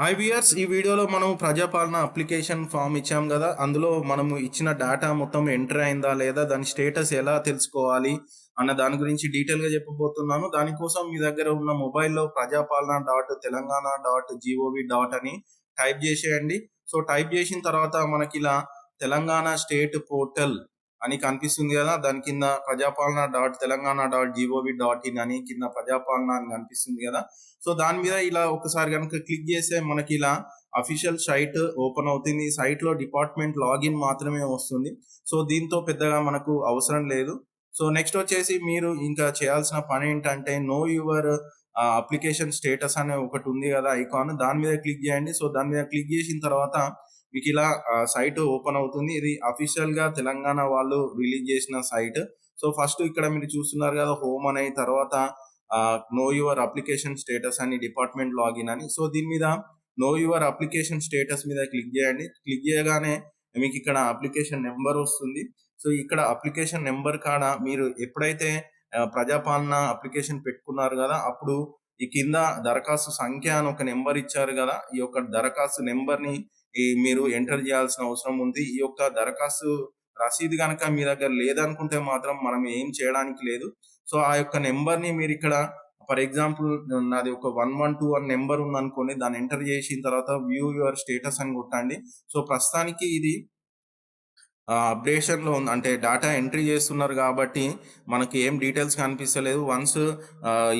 Hi ఈ వీడియోలో మనం ప్రజాపాలన అప్లికేషన్ ఫామ్ ఇచ్చాం కదా. అందులో మనము ఇచ్చిన డేటా మొత్తం ఎంటర్ అయిందా లేదా దాని స్టేటస్ ఎలా తెలుసుకోవాలి అన్న దాని గురించి డీటెయిల్గా చెప్పబోతున్నాను. దానికోసం మీ దగ్గర ఉన్న మొబైల్లో Prajapalana dot Telangana dot gov dot అని టైప్ చేసేయండి. సో టైప్ చేసిన తర్వాత మనకి ఇలా తెలంగాణ స్టేట్ పోర్టల్ అని కనిపిస్తుంది కదా. దాని కింద Prajapalana dot Telangana dot gov dot in అని కింద ప్రజాపాలన అని కనిపిస్తుంది కదా. సో దాని మీద ఇలా ఒకసారి కనుక క్లిక్ చేస్తే మనకి ఇలా అఫీషియల్ సైట్ ఓపెన్ అవుతుంది. సైట్లో డిపార్ట్మెంట్ లాగిన్ మాత్రమే వస్తుంది. సో దీంతో పెద్దగా మనకు అవసరం లేదు. సో నెక్స్ట్ వచ్చేసి మీరు ఇంకా చేయాల్సిన పని ఏంటంటే నో యువర్ అప్లికేషన్ స్టేటస్ అనే ఒకటి ఉంది కదా ఐకాన్. దాని మీద క్లిక్ చేయండి. సో దాని మీద క్లిక్ చేసిన తర్వాత మీకు ఇలా సైట్ ఓపెన్ అవుతుంది. ఇది అఫీషియల్గా తెలంగాణ వాళ్ళు రిలీజ్ చేసిన సైట్. సో ఫస్ట్ ఇక్కడ మీరు చూస్తున్నారు కదా హోమ్ అనే తర్వాత నో యువర్ అప్లికేషన్ స్టేటస్ అని డిపార్ట్మెంట్ లాగిన్ అని. సో దీని మీద నో యువర్ అప్లికేషన్ స్టేటస్ మీద క్లిక్ చేయండి. క్లిక్ చేయగానే మీకు ఇక్కడ అప్లికేషన్ నెంబర్ వస్తుంది. సో ఇక్కడ అప్లికేషన్ నెంబర్ కాడ మీరు ఎప్పుడైతే ప్రజాపాలన అప్లికేషన్ పెట్టుకున్నారు కదా అప్పుడు ఈ కింద దరఖాస్తు సంఖ్య అని ఒక నెంబర్ ఇచ్చారు కదా ఈ యొక్క దరఖాస్తు నెంబర్ని ఈ మీరు ఎంటర్ చేయాల్సిన అవసరం ఉంది. ఈ యొక్క దరఖాస్తు రసీదు కనుక మీ దగ్గర లేదనుకుంటే మాత్రం మనం ఏం చేయడానికి లేదు. సో ఆ యొక్క నెంబర్ని మీరు ఇక్కడ ఫర్ ఎగ్జాంపుల్ నాది ఒక one one two one number ఉంది అనుకోండి దాన్ని ఎంటర్ చేసిన తర్వాత వ్యూ యువర్ స్టేటస్ అని కొట్టండి. సో ప్రస్తుతానికి ఇది అప్డేషన్లో ఉంది అంటే డేటా ఎంట్రీ చేస్తున్నారు కాబట్టి మనకి ఏం డీటెయిల్స్ కనిపిస్తలేదు. వన్స్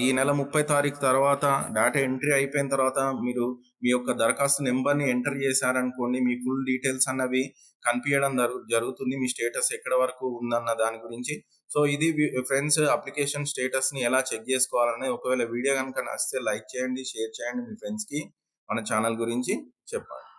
ఈ నెల ముప్పై తారీఖు తర్వాత డేటా ఎంట్రీ అయిపోయిన తర్వాత మీరు మీ యొక్క దరఖాస్తు నెంబర్ని ఎంటర్ చేశారనుకోండి మీ ఫుల్ డీటెయిల్స్ అన్నవి కనిపించడం జరుగుతుంది. మీ స్టేటస్ ఎక్కడ వరకు ఉందన్న దాని గురించి. సో ఇది ఫ్రెండ్స్ అప్లికేషన్ స్టేటస్ని ఎలా చెక్ చేసుకోవాలని ఒకవేళ వీడియో కనుక నచ్చితే లైక్ చేయండి షేర్ చేయండి మీ ఫ్రెండ్స్కి మన ఛానల్ గురించి చెప్పండి